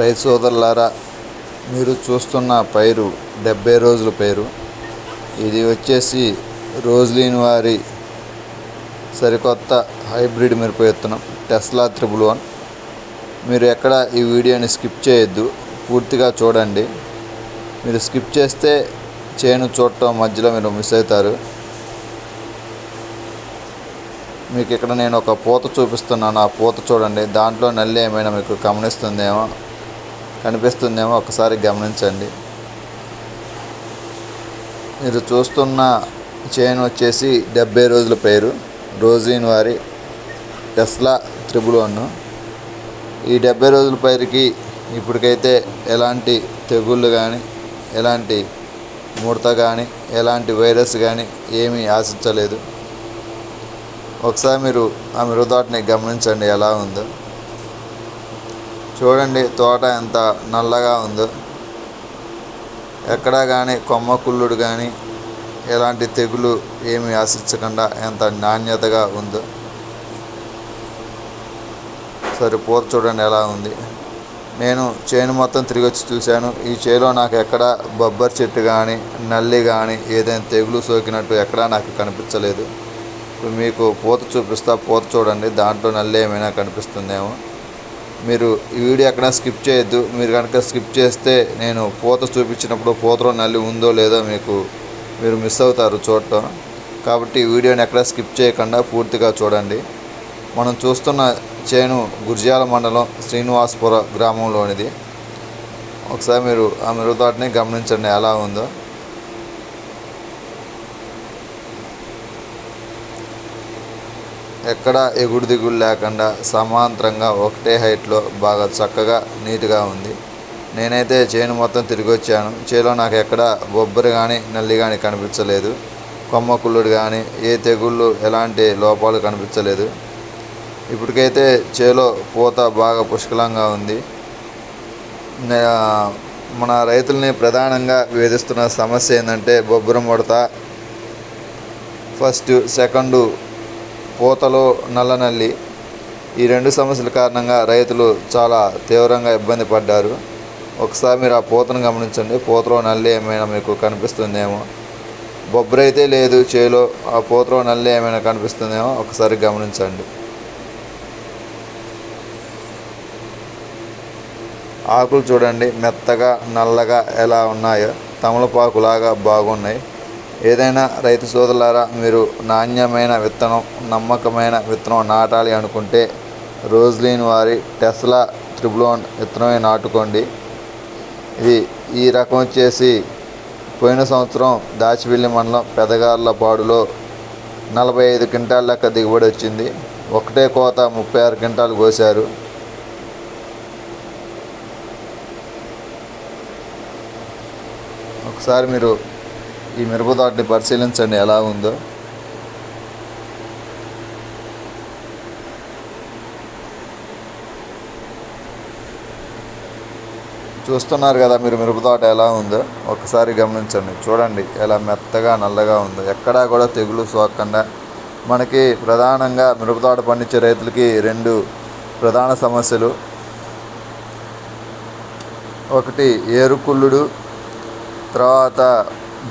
రైతు సోదరులారా మీరు చూస్తున్న పైరు డెబ్బై రోజుల పైరు. ఇది వచ్చేసి రోజులీని వారి సరికొత్త హైబ్రిడ్ మిరప విత్తనం టెస్లా త్రిబుల్ వన్. మీరు ఎక్కడ ఈ వీడియోని స్కిప్ చేయొద్దు పూర్తిగా చూడండి. మీరు స్కిప్ చేస్తే చేను చూడటం మధ్యలో మీరు మిస్ అవుతారు. మీకు ఇక్కడ నేను ఒక పూత చూపిస్తున్నాను ఆ పూత చూడండి. దాంట్లో నల్లి ఏమైనా మీకు గమనిస్తుందేమో. కనిపిస్తుందేమో ఒకసారి గమనించండి. మీరు చూస్తున్న చైన్ వచ్చేసి డెబ్బై రోజుల పేరు రోజీన్ వారి టెస్లా త్రిబుల్ వన్ ఈ డెబ్బై రోజుల పైరుకి ఇప్పటికైతే ఎలాంటి తెగుళ్ళు కానీ ఎలాంటి ముడత కానీ ఎలాంటి వైరస్ కానీ ఏమీ ఆశించలేదు. ఒకసారి మీరు ఆ మిరుతోటని గమనించండి ఎలా ఉందో. చూడండి తోట ఎంత నల్లగా ఉందో. ఎక్కడా కానీ కొమ్మ కుళ్ళుడు కానీ ఎలాంటి తెగులు ఏమి ఆశించకుండా ఎంత నాణ్యతగా ఉందో. సరే పూత చూడండి ఎలా ఉంది. నేను చేను మొత్తం తిరిగి వచ్చి చూశాను. ఈ చేలో నాకు ఎక్కడ బొబ్బరి చెట్టు కానీ నల్లి కానీ ఏదైనా తెగులు సోకినట్టు ఎక్కడా నాకు కనిపించలేదు. మీకు పూత చూపిస్తా పూత చూడండి. దాంట్లో నల్లి ఏమైనా కనిపిస్తుందేమో. మీరు ఈ వీడియో ఎక్కడ స్కిప్ చేయొద్దు. మీరు కనుక స్కిప్ చేస్తే నేను పూత చూపించినప్పుడు పూతలో నల్లి ఉందో లేదో మీకు మీరు మిస్ అవుతారు చూడటం. కాబట్టి ఈ వీడియోని ఎక్కడ స్కిప్ చేయకుండా పూర్తిగా చూడండి. మనం చూస్తున్న చేను గుర్జాల మండలం శ్రీనివాసపుర గ్రామంలోనిది. ఒకసారి మీరు ఆ మిరుతోటని గమనించండి ఎలా ఉందో. ఎక్కడా ఎగుడు దిగుడు లేకుండా సమాంతరంగా ఒకటే హైట్లో బాగా చక్కగా నీట్గా ఉంది. నేనైతే చేను మొత్తం తిరిగి వచ్చాను చేలో నాకు ఎక్కడ బొబ్బరి కానీ నల్లి కానీ కనిపించలేదు. కొమ్మ కుళ్ళుడు కానీ ఏ తెగుళ్ళు ఎలాంటి లోపాలు కనిపించలేదు. ఇప్పటికైతే చేలో పూత బాగా పుష్కలంగా ఉంది. మన రైతుల్ని ప్రధానంగా వేధిస్తున్న సమస్య ఏంటంటే బొబ్బరం ముడత ఫస్ట్ సెకండు పూతలో నల్ల నల్లి ఈ రెండు సమస్యల కారణంగా రైతులు చాలా తీవ్రంగా ఇబ్బంది పడ్డారు. ఒకసారి మీరు ఆ పూతను గమనించండి. పూతలో నల్లి ఏమైనా మీకు కనిపిస్తుందేమో. బొబ్బరైతే లేదు చేలో ఆ పూతలో నల్లి ఏమైనా కనిపిస్తుందేమో ఒకసారి గమనించండి. ఆకులు చూడండి మెత్తగా నల్లగా ఎలా ఉన్నాయో. తమలపాకులాగా బాగున్నాయి. ఏదైనా రైతు సోదరులారా మీరు నాణ్యమైన విత్తనం నమ్మకమైన విత్తనం నాటాలి అనుకుంటే రోజ్లీన్ వారి టెస్లా త్రిబులోన్ విత్తనమే నాటుకోండి. ఇది ఈ రకం వచ్చేసి పోయిన సంవత్సరం దాచివెల్లి మండలం పెదగార్లపాడులో నలభై ఐదు క్వింటాల లెక్క దిగుబడి వచ్చింది. ఒకటే కోత ముప్పై ఆరు క్వింటాలు కోశారు. ఒకసారి మీరు ఈ మిరప తోటని పరిశీలించండి ఎలా ఉందో. చూస్తున్నారు కదా మీరు మిరప తోట ఎలా ఉందో. ఒకసారి గమనించండి చూడండి ఎలా మెత్తగా నల్లగా ఉందో. ఎక్కడా కూడా తెగులు సోకకుండా మనకి ప్రధానంగా మిరప తోట పండించే రైతులకి రెండు ప్రధాన సమస్యలు. ఒకటి ఏరుకుళ్ళుడు తర్వాత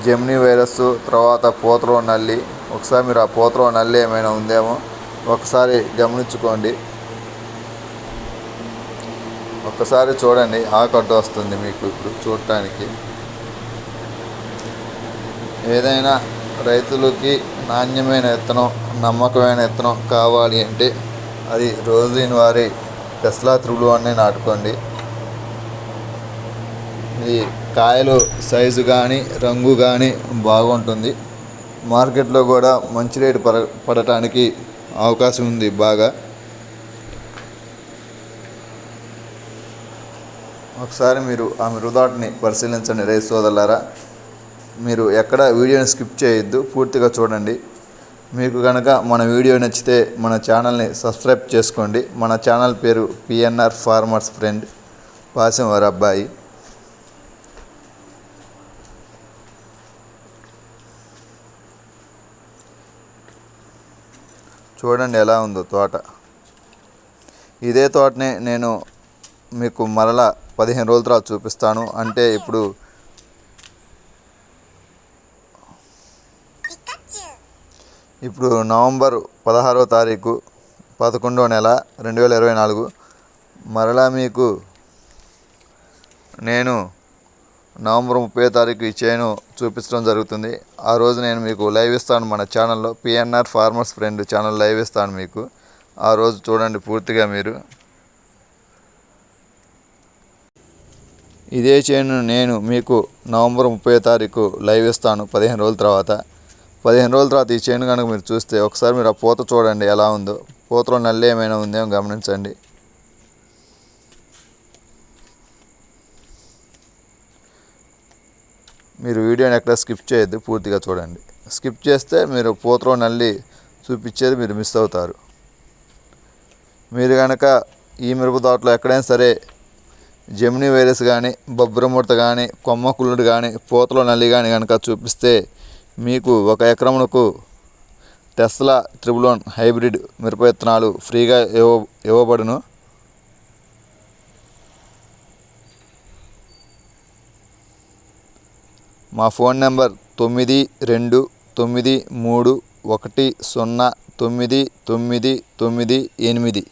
జెమినీ వైరస్ తర్వాత పోతలో నల్లి. ఒకసారి మీరు ఆ పోతలో నల్లి ఏమైనా ఉందేమో ఒకసారి గమనించుకోండి. ఒకసారి చూడండి ఆకట్టు వస్తుంది మీకు ఇప్పుడు చూడటానికి. ఏదైనా రైతులకి నాణ్యమైన విత్తనం నమ్మకమైన విత్తనం కావాలి అంటే అది రోజులీని వారి టెస్లా త్రులు అన్నీ నాటుకోండి. ఇది కాయలు సైజు కానీ రంగు కానీ బాగుంటుంది. మార్కెట్లో కూడా మంచి రేటు పడ పడటానికి అవకాశం ఉంది బాగా. ఒకసారి మీరు ఆ మృదాటిని పరిశీలించండి రైతు సోదరులారా. మీరు ఎక్కడ వీడియోని స్కిప్ చేయొద్దు పూర్తిగా చూడండి. మీకు కనుక మన వీడియో నచ్చితే మన ఛానల్ని సబ్స్క్రైబ్ చేసుకోండి. మన ఛానల్ పేరు పిఎన్ఆర్ ఫార్మర్స్ ఫ్రెండ్ పాసం వారి అబ్బాయి. చూడండి ఎలా ఉందో తోట. ఇదే తోటనే నేను మీకు మరలా పదిహేను రోజుల తర్వాత చూపిస్తాను. అంటే ఇప్పుడు ఇప్పుడు నవంబర్ పదహారవ తారీఖు పదకొండో నెల రెండు వేల ఇరవై నాలుగు. మరలా మీకు నేను నవంబర్ ముప్పై తారీఖు ఈ చేను చూపించడం జరుగుతుంది. ఆ రోజు నేను మీకు లైవ్ ఇస్తాను మన ఛానల్లో PNR farmers friend channel live ఇస్తాను మీకు. ఆ రోజు చూడండి పూర్తిగా మీరు. ఇదే చేను నేను మీకు నవంబర్ ముప్పై తారీఖు లైవ్ ఇస్తాను పదిహేను రోజుల తర్వాత. పదిహేను రోజుల తర్వాత ఈ చేను కనుక మీరు చూస్తే ఒకసారి మీరు ఆ పూత చూడండి ఎలా ఉందో. పూతలో నల్లి ఏమైనా ఉందేమో గమనించండి. మీరు వీడియోని ఎక్కడ స్కిప్ చేయొద్దు పూర్తిగా చూడండి. స్కిప్ చేస్తే మీరు పూతలో నల్లి చూపించేది మీరు మిస్ అవుతారు. మీరు కనుక ఈ మిరప తోటలో ఎక్కడైనా సరే జెమిని వైరస్ కానీ బొబ్బరముడత కానీ కొమ్మ కుళ్ళుడు కానీ పూతలో నల్లి కానీ కనుక చూపిస్తే మీకు ఒక ఎకరమునకు టెస్లా ట్రిబులోన్ హైబ్రిడ్ మిరప విత్తనాలు ఫ్రీగా ఇవ్వ ఇవ్వబడును. మా ఫోన్ నెంబర్ తొమ్మిది రెండు తొమ్మిది మూడు ఒకటి సున్నా తొమ్మిది తొమ్మిది తొమ్మిది ఎనిమిది.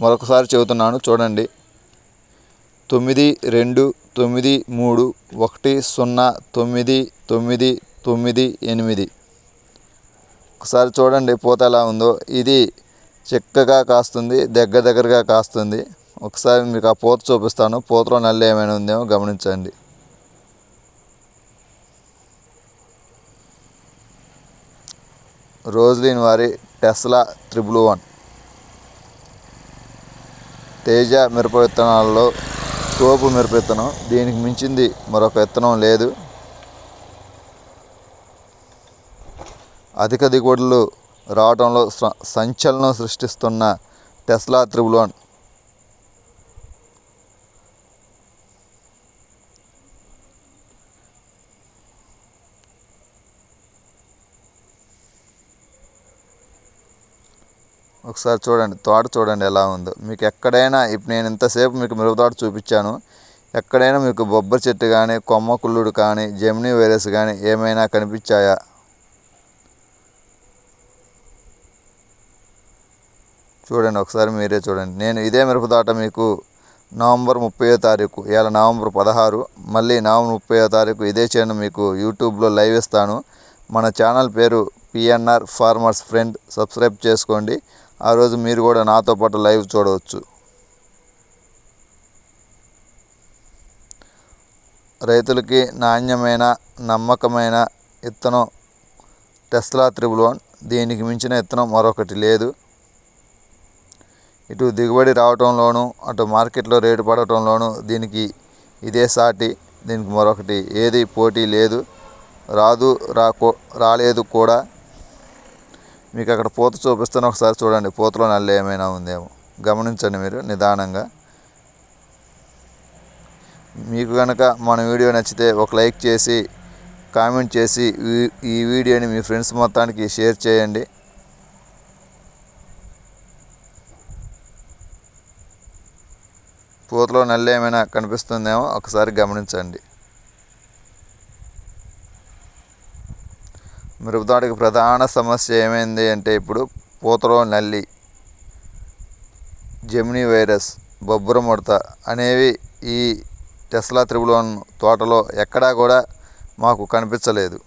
మరొకసారి చెబుతున్నాను చూడండి. తొమ్మిది రెండు తొమ్మిది మూడు ఒకటి సున్నా తొమ్మిది తొమ్మిది తొమ్మిది ఎనిమిది. ఒకసారి చూడండి పూత ఎలా ఉందో. ఇది చిక్కగా కాస్తుంది దగ్గర దగ్గరగా కాస్తుంది. ఒకసారి మీకు ఆ పూత చూపిస్తాను. పూతలో నల్ల ఏమైనా ఉందేమో గమనించండి. రోజ్లిన్ వారి టెస్లా త్రిబుల్ వన్. తేజ మిరప విత్తనాలలో తోపు మిరప విత్తనం. దీనికి మించింది మరొక విత్తనం లేదు. అధిక దిగుబడులు రావడంలో స- సంచలనం సృష్టిస్తున్న టెస్లా త్రిబుల్ వన్. ఒకసారి చూడండి తోట చూడండి ఎలా ఉందో. మీకు ఎక్కడైనా ఇప్పుడు నేను ఇంతసేపు మీకు మిరప తోట చూపించాను. ఎక్కడైనా మీకు బొబ్బరి చెట్టు కానీ కొమ్మ కుళ్ళుడు కానీ జెమినీ వైరస్ కానీ ఏమైనా కనిపించాయా? చూడండి ఒకసారి మీరే చూడండి. నేను ఇదే మిరప తోట మీకు నవంబర్ ముప్పయో తారీఖు ఇవాళ నవంబర్ పదహారు మళ్ళీ నవంబర్ ముప్పై తారీఖు ఇదే చేను మీకు యూట్యూబ్లో లైవ్ ఇస్తాను. మన ఛానల్ పేరు పిఎన్ఆర్ ఫార్మర్స్ ఫ్రెండ్ సబ్స్క్రైబ్ చేసుకోండి. ఆ రోజు మీరు కూడా నాతో పాటు లైవ్ చూడవచ్చు. రైతులకి నాణ్యమైన నమ్మకమైన విత్తనం టెస్లా త్రిబుల్ వన్ దీనికి మించిన విత్తనం మరొకటి లేదు. ఇటు దిగుబడి రావటంలోనూ అటు మార్కెట్లో రేటు పడటంలోనూ దీనికి ఇదే సాటి దీనికి మరొకటి ఏది పోటీ లేదు. రాదు రాకో రాలేదు కూడా. మీకు అక్కడ పూత చూపిస్తాను ఒకసారి చూడండి. పూతలో నల్ల ఏమైనా ఉందేమో. గమనించండి మీరు నిదానంగా. మీకు కనుక మన వీడియో నచ్చితే ఒక లైక్ చేసి కామెంట్ చేసి ఈ- ఈ వీడియోని మీ ఫ్రెండ్స్ మొత్తానికి షేర్ చేయండి. పూతలో నల్ల ఏమైనా కనిపిస్తుందేమో ఒకసారి గమనించండి. మిరపతోటకి ప్రధాన సమస్య ఏమైంది అంటే ఇప్పుడు పూతలో నల్లి జెమినీ వైరస్ బొబ్బర ముడత అనేవి ఈ టెస్లా త్రిబుల్ తోటలో ఎక్కడా కూడా మాకు కనిపించలేదు.